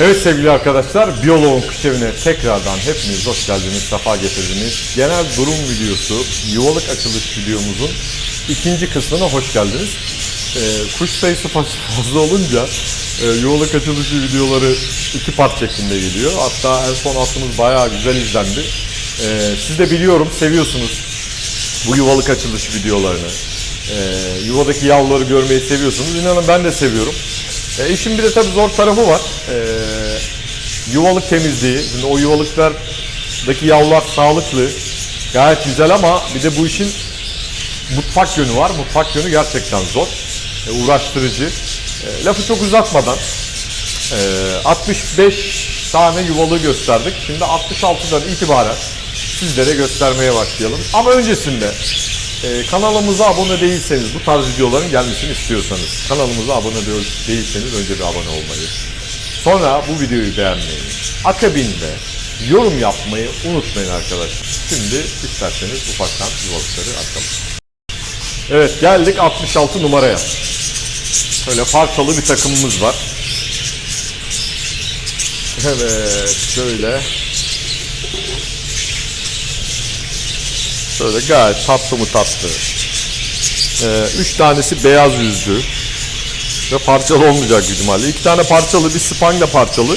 Evet sevgili arkadaşlar, Biyoloğun Kış Evi'ne tekrardan hepiniz hoş geldiniz, sefa getirdiniz. Genel durum videosu, yuvalık açılış videomuzun ikinci kısmına hoş geldiniz. Ee, kuş sayısı fa- fazla olunca e, yuvalık açılışı videoları iki part şeklinde geliyor. Hatta en son attığımız bayağı güzel izlendi. Ee, siz de biliyorum, seviyorsunuz bu yuvalık açılış videolarını. Ee, yuvadaki yavruları görmeyi seviyorsunuz. İnanın ben de seviyorum. E, işin bir de tabii zor tarafı var. Ee, yuvalık temizliği. Şimdi o yuvalıklardaki yavrular sağlıklı. Gayet güzel ama bir de bu işin mutfak yönü var. Mutfak yönü gerçekten zor. e, uğraştırıcı. E, lafı çok uzatmadan e, 65 tane yuvalığı gösterdik. Şimdi 66'dan itibaren sizlere göstermeye başlayalım. Ama öncesinde e, kanalımıza abone değilseniz, bu tarz videoların gelmesini istiyorsanız, kanalımıza abone de- değilseniz önce bir abone olmayı, sonra bu videoyu beğenmeyi, akabinde yorum yapmayı unutmayın arkadaşlar. Şimdi isterseniz ufaktan yuvalıkları açalım. Evet geldik 66 numaraya. Böyle parçalı bir takımımız var. Evet şöyle. Şöyle gayet tatlı mı tatlı. Ee, üç tanesi beyaz yüzlü. Ve parçalı olmayacak ihtimalle. İki tane parçalı, bir spangla parçalı.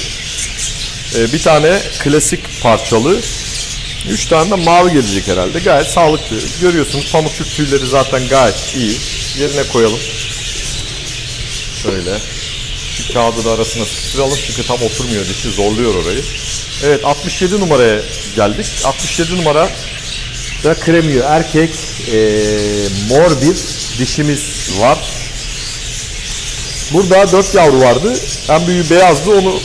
Ee, bir tane klasik parçalı. Üç tane de mavi gelecek herhalde. Gayet sağlıklı. Görüyorsunuz pamukçuk tüyleri zaten gayet iyi. Yerine koyalım. Şöyle. Şu kağıdı da arasına sıkıştıralım çünkü tam oturmuyor. Dişi zorluyor orayı. Evet 67 numaraya geldik. 67 numara da kremiyor. Erkek eee, mor bir dişimiz var. Burada 4 yavru vardı. En büyüğü beyazdı. Onu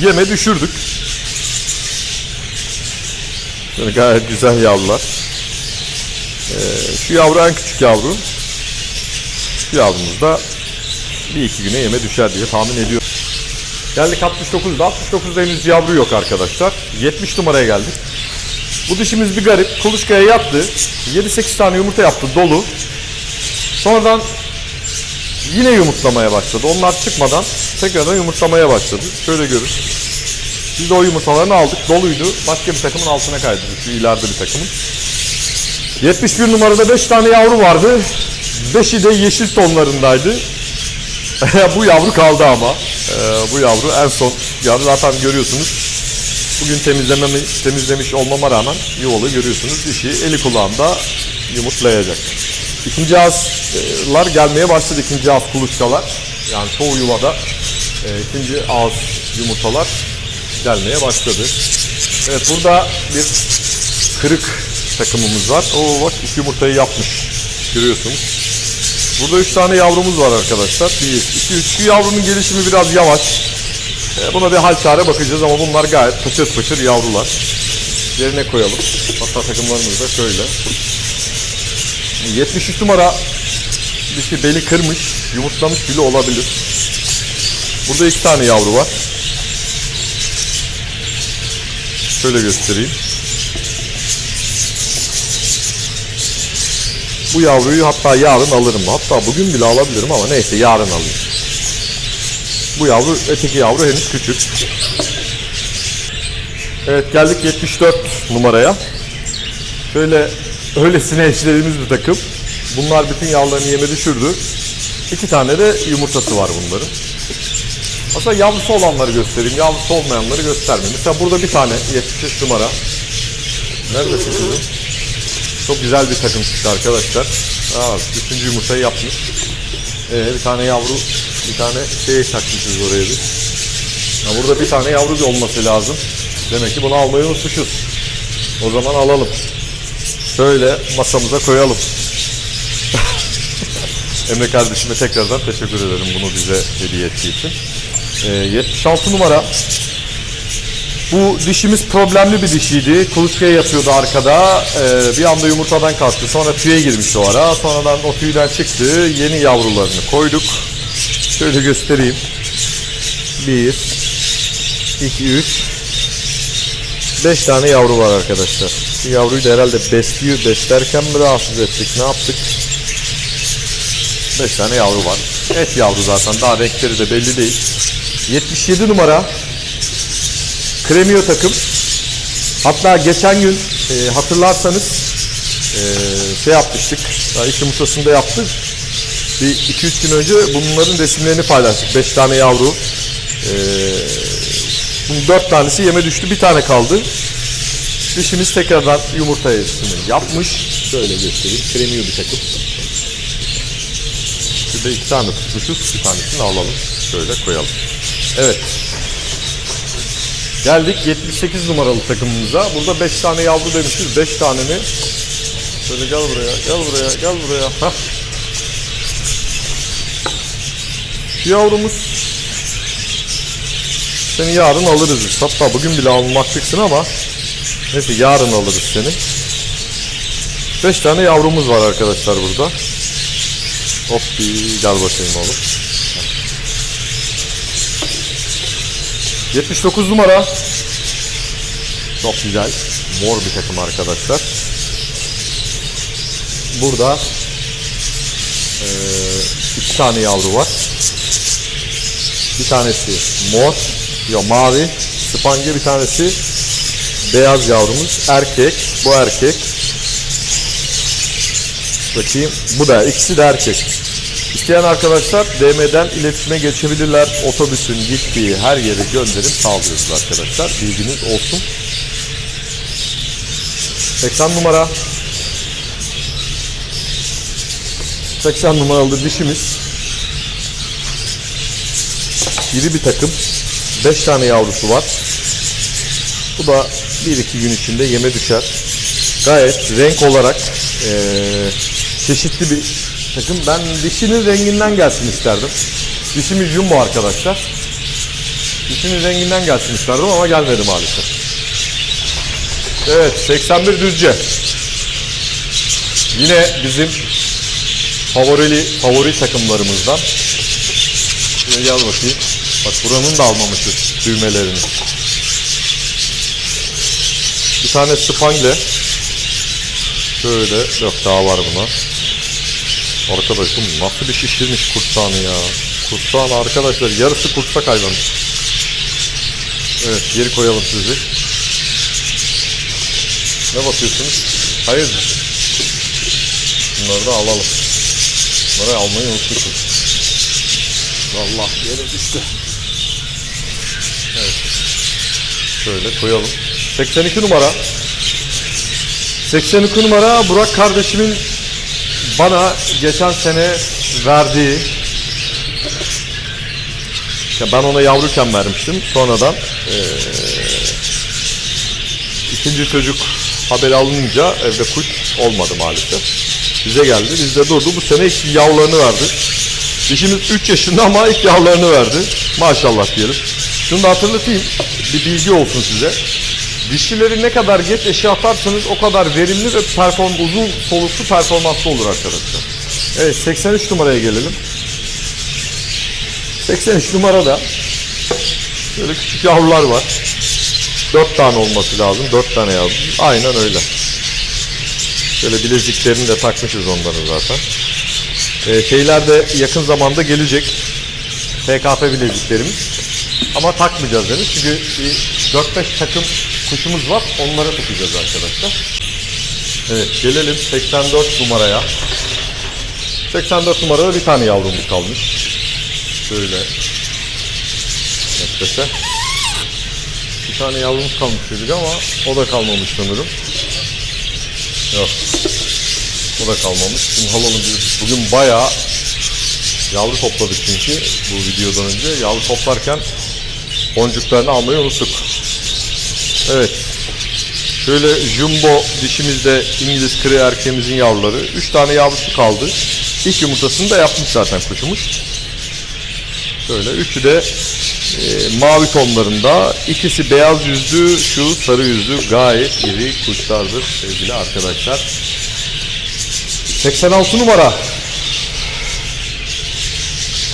yeme düşürdük. Böyle gayet güzel yavrular. Ee, şu yavru en küçük yavru. Şu yavrumuz da bir iki güne yeme düşer diye tahmin ediyorum. Geldik 69'da. 69'da henüz yavru yok arkadaşlar. 70 numaraya geldik. Bu dişimiz bir garip. Kuluçkaya yattı. 7-8 tane yumurta yaptı dolu. Sonradan yine yumurtlamaya başladı. Onlar çıkmadan tekrardan yumurtlamaya başladı. Şöyle görün. Biz de o yumurtalarını aldık. Doluydu. Başka bir takımın altına kaydırdık. Şu ileride bir takımın. 71 numarada 5 tane yavru vardı. 5'i de yeşil tonlarındaydı. bu yavru kaldı ama. Ee, bu yavru en son yavru zaten görüyorsunuz. Bugün temizlememi, temizlemiş olmama rağmen yuvalı görüyorsunuz. Dişi eli kulağında yumurtlayacak. İkinci ağızlar gelmeye başladı. İkinci ağız kuluçkalar. Yani çoğu yuvada e, ikinci ağız yumurtalar gelmeye başladı. Evet burada bir kırık takımımız var. Oo bak iki yumurtayı yapmış. Görüyorsunuz. Burada üç tane yavrumuz var arkadaşlar. Bir, iki, üç. Şu yavrunun gelişimi biraz yavaş. E, Buna bir hal çare bakacağız ama bunlar gayet pıçır pıçır yavrular. Yerine koyalım. Hatta takımlarımız da şöyle. 73 numara dişi beli kırmış, yumurtlamış bile olabilir. Burada iki tane yavru var. Şöyle göstereyim. Bu yavruyu hatta yarın alırım. Hatta bugün bile alabilirim ama neyse yarın alayım. Bu yavru, öteki yavru henüz küçük. Evet geldik 74 numaraya. Şöyle öylesine eşlediğimiz bir takım. Bunlar bütün yavrularını yeme düşürdü. İki tane de yumurtası var bunların. Aslında yavrusu olanları göstereyim, yavrusu olmayanları göstermeyeyim. Mesela burada bir tane 73 numara. Neredesin kızım? Çok güzel bir takım çıktı arkadaşlar. Aa, üçüncü yumurtayı yapmış. Ee, bir tane yavru, bir tane şey takmışız oraya biz. Ya burada bir tane yavru olması lazım. Demek ki bunu almayı unutmuşuz. O zaman alalım. Şöyle masamıza koyalım. Emre kardeşime tekrardan teşekkür ederim bunu bize hediye ettiği için. Ee, 76 numara. Bu dişimiz problemli bir dişiydi. Kuluçkaya yatıyordu arkada. Ee, bir anda yumurtadan kalktı. Sonra tüye girmişti o ara. Sonradan o tüyden çıktı. Yeni yavrularını koyduk. Şöyle göstereyim. 1 2 3 5 tane yavru var arkadaşlar. Şu yavruyu da herhalde besliyor. Beslerken mi rahatsız ettik? Ne yaptık? 5 tane yavru var. Et yavru zaten. Daha renkleri de belli değil. 77 numara Kremiyo takım. Hatta geçen gün e, hatırlarsanız e, şey yapmıştık. Daha ilk yumurtasını da yaptık. Bir 2-3 gün önce bunların resimlerini paylaştık. 5 tane yavru. E, bunun 4 tanesi yeme düştü. Bir tane kaldı. Dişimiz tekrardan yumurta yetişimini yapmış. Şöyle göstereyim. Kremiyo bir takım. Şurada iki tane tutmuşuz. Bir tanesini alalım. Şöyle koyalım. Evet. Geldik 78 numaralı takımımıza. Burada 5 tane yavru demişiz. 5 taneni. Şöyle gel buraya, gel buraya, gel buraya. Hah. Şu yavrumuz seni yarın alırız biz. Hatta bugün bile almaktıksın ama neyse yarın alırız seni. 5 tane yavrumuz var arkadaşlar burada. Hop bir gel bakayım oğlum. 79 numara. Çok güzel. Mor bir takım arkadaşlar. Burada eee, iki tane yavru var. Bir tanesi mor, ya mavi, spange bir tanesi beyaz yavrumuz. Erkek, bu erkek. Bakayım, bu da ikisi de erkek. İsteyen arkadaşlar DM'den iletişime geçebilirler. Otobüsün gittiği her yere gönderim sağlıyoruz arkadaşlar. Bilginiz olsun. 80 numara. 80 numaralı dişimiz. İri bir takım. 5 tane yavrusu var. Bu da 1-2 gün içinde yeme düşer. Gayet renk olarak eee, çeşitli bir takım. Ben dişinin renginden gelsin isterdim. Dişimiz jumbo arkadaşlar. Dişinin renginden gelsin isterdim ama gelmedi maalesef. Evet 81 düzce. Yine bizim favorili favori takımlarımızdan. Şöyle gel bakayım. Bak buranın da almamışız düğmelerini. Bir tane spangle. Şöyle yok daha var buna. Arkadaşım nasıl bir şişirmiş kursağını ya. Kursağın arkadaşlar yarısı kursak hayvan. Evet geri koyalım sizi. Ne bakıyorsunuz? Hayırdır? Bunları da alalım. Bunları almayı unutmuşum. Allah yere düştü. Evet. Şöyle koyalım. 82 numara. 82 numara Burak kardeşimin bana geçen sene verdiği ya ben ona yavruken vermiştim. Sonradan eee, ikinci çocuk haberi alınınca evde kuş olmadı maalesef. Bize geldi. Bizde durdu. Bu sene ilk yavrularını verdi. Dişimiz 3 yaşında ama ilk yavrularını verdi. Maşallah diyelim. Şunu da hatırlatayım. Bir bilgi olsun size. Dişileri ne kadar geç eşe atarsanız o kadar verimli ve perform uzun soluklu performanslı olur arkadaşlar. Evet 83 numaraya gelelim. 83 numarada böyle küçük yavrular var. 4 tane olması lazım. 4 tane yavru. Aynen öyle. Şöyle bileziklerini de takmışız onların zaten. Ee, şeyler de yakın zamanda gelecek. TKP bileziklerimiz. Ama takmayacağız demiş. Çünkü bir 4-5 takım kuşumuz var. Onlara takacağız arkadaşlar. Evet gelelim 84 numaraya. 84 numarada bir tane yavrumuz kalmış. Şöyle netlese. Bir tane yavrumuz kalmış dedik ama o da kalmamış sanırım. Yok. O da kalmamış. Şimdi alalım biz. Bugün bayağı yavru topladık çünkü bu videodan önce. Yavru toplarken boncuklarını almayı unuttuk. Evet. Şöyle jumbo dişimizde İngiliz kırı erkeğimizin yavruları. 3 tane yavrusu kaldı. İlk yumurtasını da yapmış zaten kuşumuz. Şöyle üçü de e, mavi tonlarında. İkisi beyaz yüzlü, şu sarı yüzlü gayet iri kuşlardır sevgili arkadaşlar. 86 numara.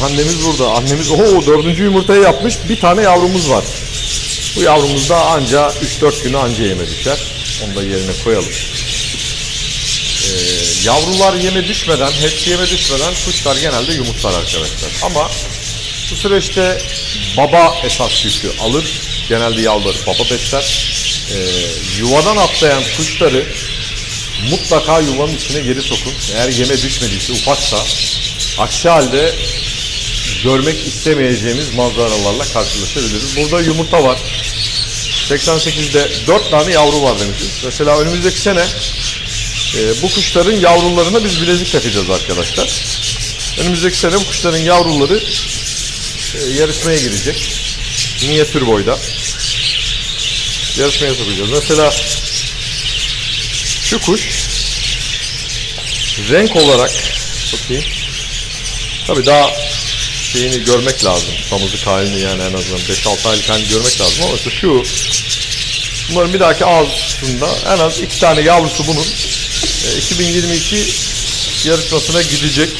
Annemiz burada. Annemiz o dördüncü yumurtayı yapmış. Bir tane yavrumuz var. Bu yavrumuz da anca 3-4 günü anca yeme düşer. Onu da yerine koyalım. Ee, yavrular yeme düşmeden, hepsi yeme düşmeden kuşlar genelde yumurtlar arkadaşlar. Ama Bu süreçte baba esas yükü alır. Genelde yavruları baba besler. Ee, yuvadan atlayan kuşları mutlaka yuvanın içine geri sokun. Eğer yeme düşmediyse ufaksa aksi halde görmek istemeyeceğimiz manzaralarla karşılaşabiliriz. Burada yumurta var. 88'de 4 tane yavru var demişiz. Mesela önümüzdeki sene e, bu kuşların yavrularına biz bilezik takacağız arkadaşlar. Önümüzdeki sene bu kuşların yavruları e, yarışmaya girecek. Minyatür boyda. Yarışmaya sokacağız. Mesela şu kuş renk olarak bakayım. Tabii daha şeyini görmek lazım. Tamızlık halini yani en azından 5-6 aylık halini görmek lazım ama işte şu bunların bir dahaki ağzında en az iki tane yavrusu bunun e, 2022 yarışmasına gidecek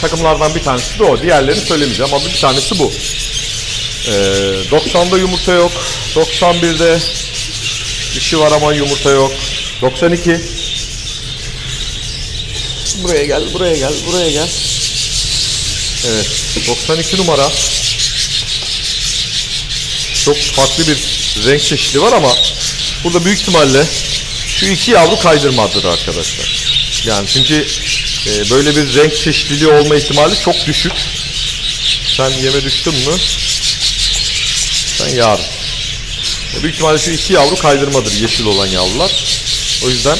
takımlardan bir tanesi de o. Diğerlerini söylemeyeceğim ama bir tanesi bu. Ee, 90'da yumurta yok. 91'de dişi var ama yumurta yok. 92 Buraya gel, buraya gel, buraya gel. Evet, 92 numara. Çok farklı bir renk çeşidi var ama burada büyük ihtimalle şu iki yavru kaydırmadır arkadaşlar. Yani çünkü e, böyle bir renk çeşitliliği olma ihtimali çok düşük. Sen yeme düştün mü? Sen yarın. E, büyük ihtimalle şu iki yavru kaydırmadır yeşil olan yavrular. O yüzden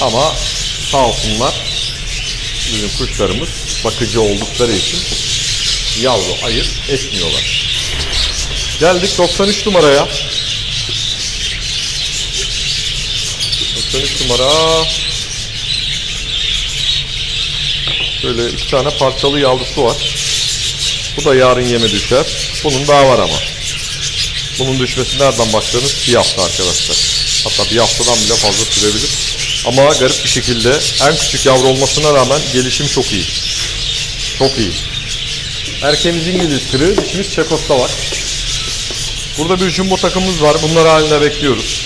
ama sağ olsunlar bizim kuşlarımız bakıcı oldukları için yavru ayırt etmiyorlar. Geldik 93 numaraya. 93 numara. Şöyle iki tane parçalı yavrusu var. Bu da yarın yeme düşer. Bunun daha var ama. Bunun düşmesi nereden baksanız bir hafta arkadaşlar. Hatta bir haftadan bile fazla sürebilir. Ama garip bir şekilde en küçük yavru olmasına rağmen gelişim çok iyi. Çok iyi. Erkeğimiz İngiliz kırı, dişimiz Çekos'ta var. Burada bir jumbo takımımız var. Bunları haline bekliyoruz.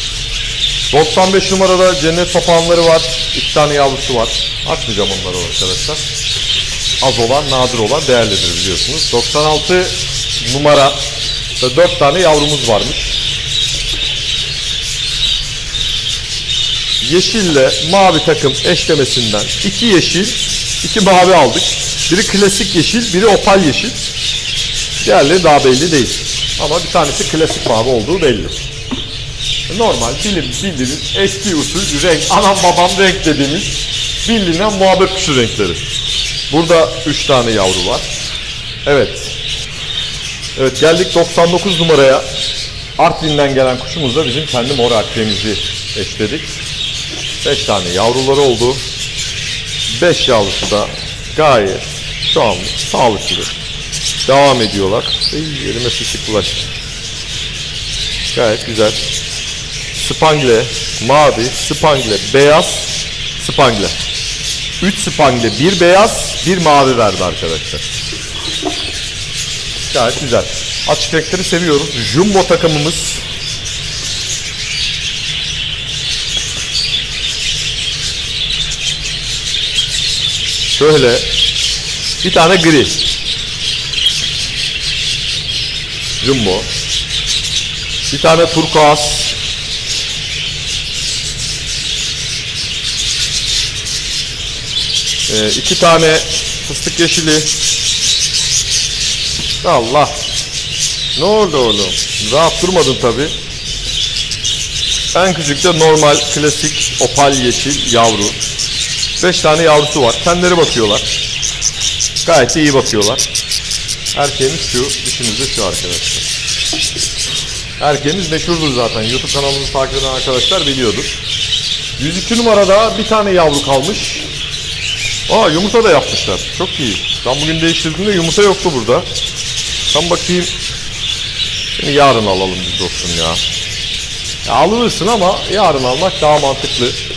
95 numarada cennet papağanları var. İki tane yavrusu var. Açmayacağım onları arkadaşlar. Az olan, nadir olan değerlidir biliyorsunuz. 96 numara da 4 tane yavrumuz varmış. Yeşille mavi takım eşlemesinden iki yeşil, iki mavi aldık. Biri klasik yeşil, biri opal yeşil. Diğerleri daha belli değil. Ama bir tanesi klasik mavi olduğu belli. Normal bilim bildiğiniz eski usul renk, anam babam renk dediğimiz bilinen muhabbet kuşu renkleri. Burada 3 tane yavru var. Evet. Evet geldik 99 numaraya. Artvin'den gelen kuşumuzla bizim kendi mor erkeğimizi eşledik. 5 tane yavruları oldu. 5 yavrusu da gayet şu an sağlıklı. Devam ediyorlar. Ey, elime sıçık bulaştı. Gayet güzel. Spangle, mavi, spangle, beyaz, spangle. 3 spangle, bir beyaz, bir mavi verdi arkadaşlar. Gayet güzel. Açık renkleri seviyoruz. Jumbo takımımız. Şöyle bir tane gri. Jumbo. Bir tane turkuaz. Ee, iki tane fıstık yeşili. Allah. Ne oldu oğlum? Rahat durmadın tabi. En küçük de normal klasik opal yeşil yavru. Beş tane yavrusu var. Kendileri bakıyorlar. Gayet iyi bakıyorlar. Erkeğimiz şu, dişimiz şu arkadaşlar. Erkeğimiz meşhurdur zaten. YouTube kanalımızı takip eden arkadaşlar biliyordur. 102 numarada bir tane yavru kalmış. Aa yumurta da yapmışlar. Çok iyi. Ben bugün değiştirdiğimde yumurta yoktu burada. Tam bakayım. Seni yarın alalım biz dostum ya. ya. Alınırsın ama yarın almak daha mantıklı.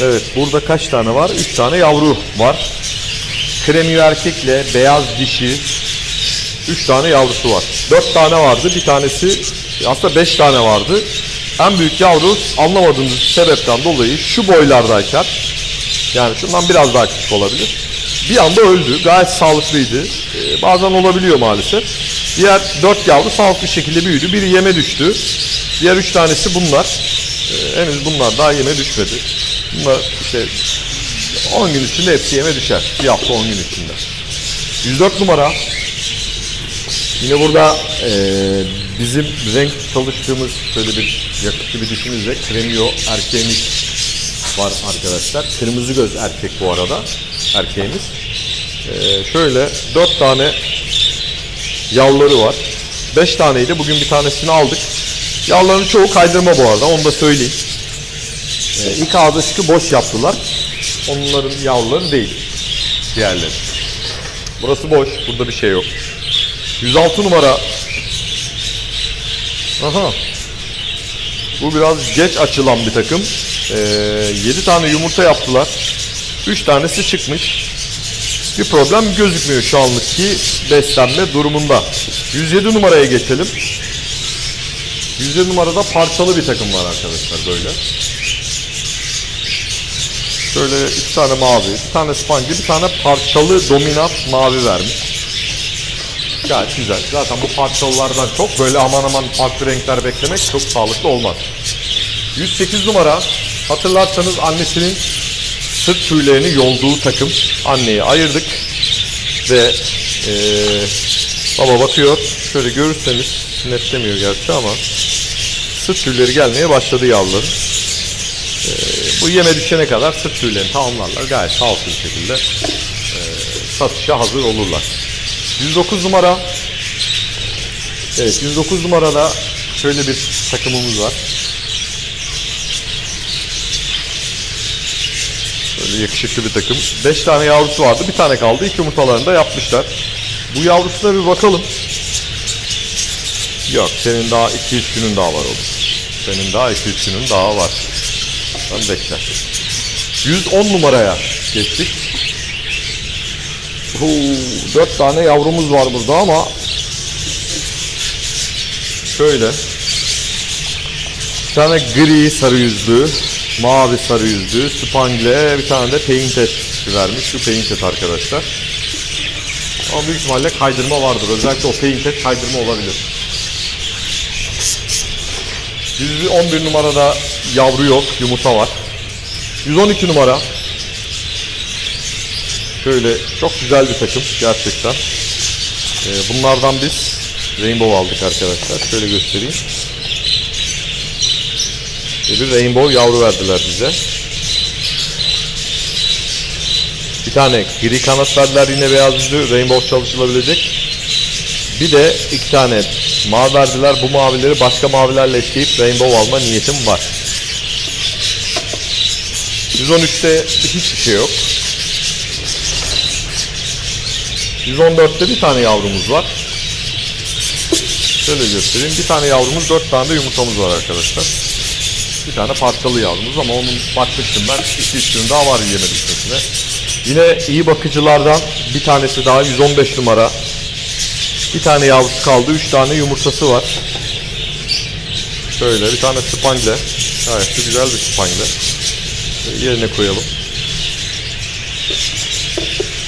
Evet burada kaç tane var? 3 tane yavru var. Kremi erkekle beyaz dişi 3 tane yavrusu var. 4 tane vardı. Bir tanesi aslında 5 tane vardı. en büyük yavru anlamadığımız sebepten dolayı şu boylardayken yani şundan biraz daha küçük olabilir. Bir anda öldü. Gayet sağlıklıydı. Ee, bazen olabiliyor maalesef. Diğer dört yavru sağlıklı şekilde büyüdü. Biri yeme düştü. Diğer üç tanesi bunlar. Ee, henüz bunlar daha yeme düşmedi. Bunlar işte 10 gün içinde hepsi yeme düşer. Bir hafta 10 gün içinde. 104 numara. Yine burada eee, bizim renk çalıştığımız şöyle bir yakışıklı bir dişimizle Kremio erkeğimiz var arkadaşlar. Kırmızı göz erkek bu arada erkeğimiz. Eee, şöyle 4 tane yavruları var. 5 taneydi. Bugün bir tanesini aldık. Yavruların çoğu kaydırma bu arada. Onu da söyleyeyim. Ee, ilk ağda çıkı boş yaptılar. Onların yavruları değil. Diğerleri. Burası boş. Burada bir şey yok. 106 numara. Aha. Bu biraz geç açılan bir takım. Ee, 7 tane yumurta yaptılar. 3 tanesi çıkmış. Bir problem gözükmüyor şu anlık ki beslenme durumunda. 107 numaraya geçelim. 107 numarada parçalı bir takım var arkadaşlar böyle. Şöyle iki tane mavi, bir tane spangle, bir tane parçalı dominant mavi vermiş. Gayet güzel. Zaten bu parçalılardan çok böyle aman aman farklı renkler beklemek çok sağlıklı olmaz. 108 numara hatırlarsanız annesinin sırt tüylerini yolduğu takım. Anneyi ayırdık ve eee, baba bakıyor. Şöyle görürseniz netlemiyor gerçi ama sırt tüyleri gelmeye başladı yavruların. Bu yeme düşene kadar sırt tüylerini tamamlarlar. Gayet sağlıklı bir şekilde e, satışa hazır olurlar. 109 numara Evet 109 numarada şöyle bir takımımız var. Böyle yakışıklı bir takım. 5 tane yavrusu vardı. Bir tane kaldı. İlk yumurtalarını da yapmışlar. Bu yavrusuna bir bakalım. Yok senin daha 2-3 günün daha var oğlum. Senin daha 2-3 günün daha var. Sen bekle. 110 numaraya geçtik. Oo, 4 tane yavrumuz var burada ama şöyle bir tane gri sarı yüzlü, mavi sarı yüzlü, spangle, bir tane de painted vermiş. Şu painted arkadaşlar. Ama büyük ihtimalle kaydırma vardır. Özellikle o painted kaydırma olabilir. 111 numarada yavru yok, yumurta var. 112 numara. Şöyle çok güzel bir takım gerçekten. Ee, bunlardan biz Rainbow aldık arkadaşlar. Şöyle göstereyim. Ve bir Rainbow yavru verdiler bize. Bir tane gri kanat verdiler yine beyaz yüzlü Rainbow çalışılabilecek. Bir de iki tane mavi verdiler. Bu mavileri başka mavilerle eşleyip Rainbow alma niyetim var. 113'te hiçbir şey yok. 114'te bir tane yavrumuz var. Şöyle göstereyim. Bir tane yavrumuz, dört tane de yumurtamız var arkadaşlar. Bir tane parçalı yavrumuz ama onun bakmıştım ben. 2-3 gün daha var yeme düşmesine. Yine iyi bakıcılardan bir tanesi daha 115 numara. Bir tane yavrusu kaldı. Üç tane yumurtası var. Şöyle bir tane spangle. Gayet güzel bir spangle. Yerine koyalım.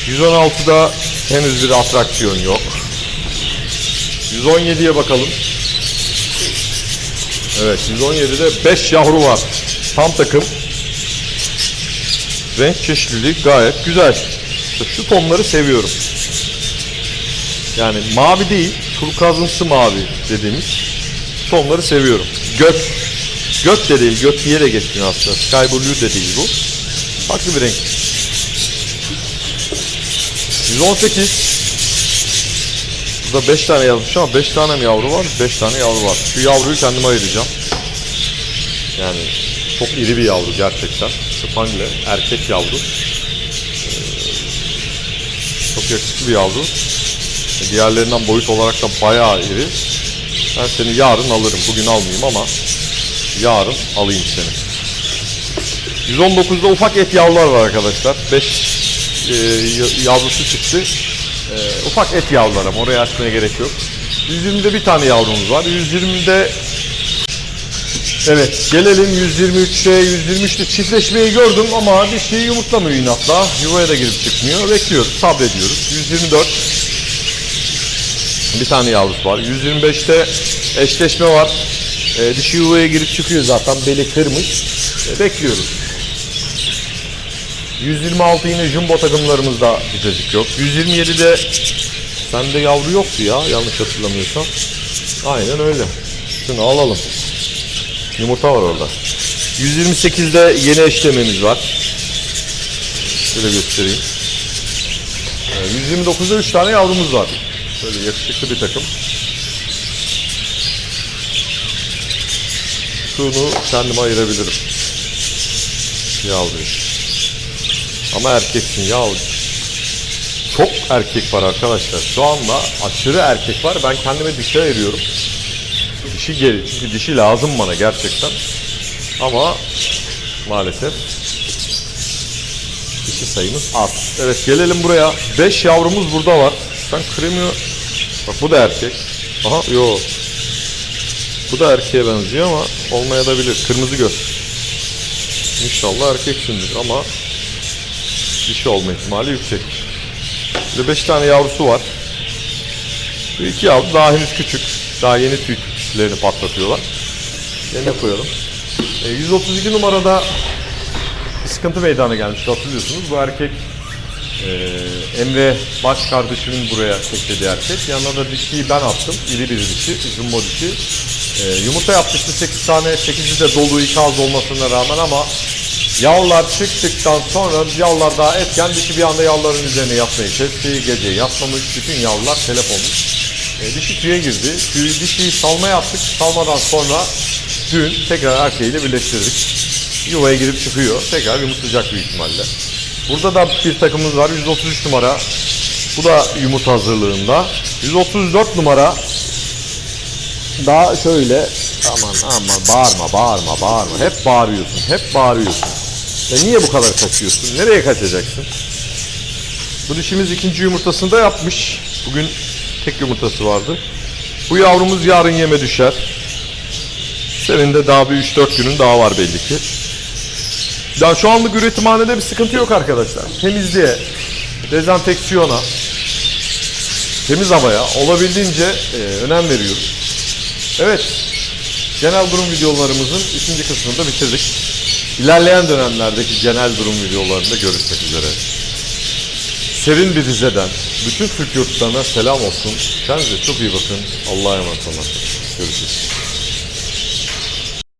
116'da henüz bir atraksiyon yok. 117'ye bakalım. Evet 117'de 5 yavru var. Tam takım. Renk çeşitliliği gayet güzel. Şu tonları seviyorum. Yani mavi değil, turkuazımsı mavi dediğimiz tonları seviyorum. Gök, gök de değil, gök diye de geçmiyor aslında. Sky Blue de değil bu. Farklı bir renk. 118 Burada 5 tane yazmış ama 5 tane mi yavru var? 5 tane yavru var. Şu yavruyu kendime ayıracağım. Yani çok iri bir yavru gerçekten. Spangle, erkek yavru. Ee, çok yakışıklı bir yavru. Diğerlerinden boyut olarak da bayağı iri. Ben seni yarın alırım. Bugün almayayım ama yarın alayım seni. 119'da ufak et yavrular var arkadaşlar. 5 e, yavrusu çıktı. E, ufak et yavrular ama oraya açmaya gerek yok. 120'de bir tane yavrumuz var. 120'de Evet gelelim 123'e 123'te çiftleşmeyi gördüm ama dişi yumurtlamıyor inatla. Yuvaya da girip çıkmıyor. Bekliyoruz sabrediyoruz. 124 bir tane yavrusu var. 125'te eşleşme var. Ee, dişi yuvaya girip çıkıyor zaten. Beli kırmış. Ee, bekliyoruz. 126 yine jumbo takımlarımızda bir cacık yok. 127'de sende yavru yoktu ya yanlış hatırlamıyorsam. Aynen öyle. Şunu alalım. Yumurta var orada. 128'de yeni eşlememiz var. Şöyle göstereyim. Ee, 129'da 3 tane yavrumuz var. Böyle yakışıklı bir takım. Şunu kendime ayırabilirim. Yavruyu. Ama erkeksin ya. Çok erkek var arkadaşlar. Şu anda aşırı erkek var. Ben kendime dişi ayırıyorum. Dişi geri. Çünkü dişi lazım bana gerçekten. Ama maalesef dişi sayımız az. Evet gelelim buraya. 5 yavrumuz burada var. Sen kremiyor. Bak bu da erkek. Aha yo. Bu da erkeğe benziyor ama olmayabilir. Kırmızı göz. İnşallah erkeksindir ama dişi olma ihtimali yüksek. Böyle 5 tane yavrusu var. Bu iki yavru daha henüz küçük. Daha yeni tüylerini patlatıyorlar. Yerine koyalım. E, 132 numarada bir sıkıntı meydana gelmişti hatırlıyorsunuz. Bu erkek e, Emre baş kardeşimin buraya seçtiği erkek. Yanına da dişiyi ben attım. İri bir dişi, jumbo dişi. E, yumurta yapmıştı 8 tane. 8'i de dolu ikaz olmasına rağmen ama Yavrular çıktıktan sonra yavrular daha etken dişi bir anda yavruların üzerine yatmayı kesti. Gece yatmamış. Bütün yavrular telef olmuş. E, dişi tüye girdi. Tüy, dişiyi salma yaptık. Salmadan sonra dün tekrar erkeğiyle birleştirdik. Yuvaya girip çıkıyor. Tekrar yumurtlayacak büyük ihtimalle. Burada da bir takımımız var. 133 numara. Bu da yumurta hazırlığında. 134 numara. Daha şöyle aman aman bağırma bağırma bağırma. Hep bağırıyorsun. Hep bağırıyorsun. E niye bu kadar kaçıyorsun? Nereye kaçacaksın? Bu dişimiz ikinci yumurtasını da yapmış. Bugün tek yumurtası vardı. Bu yavrumuz yarın yeme düşer. Senin de daha bir 3-4 günün daha var belli ki. Ya şu anlık üretimhanede bir sıkıntı yok arkadaşlar. Temizliğe, dezenfeksiyona, temiz havaya olabildiğince e, önem veriyoruz. Evet, genel durum videolarımızın ikinci kısmını da bitirdik. İlerleyen dönemlerdeki genel durum videolarında görüşmek üzere. Serin bir Rize'den bütün Türk yurtlarına selam olsun. Kendinize çok iyi bakın. Allah'a emanet olun. Görüşürüz.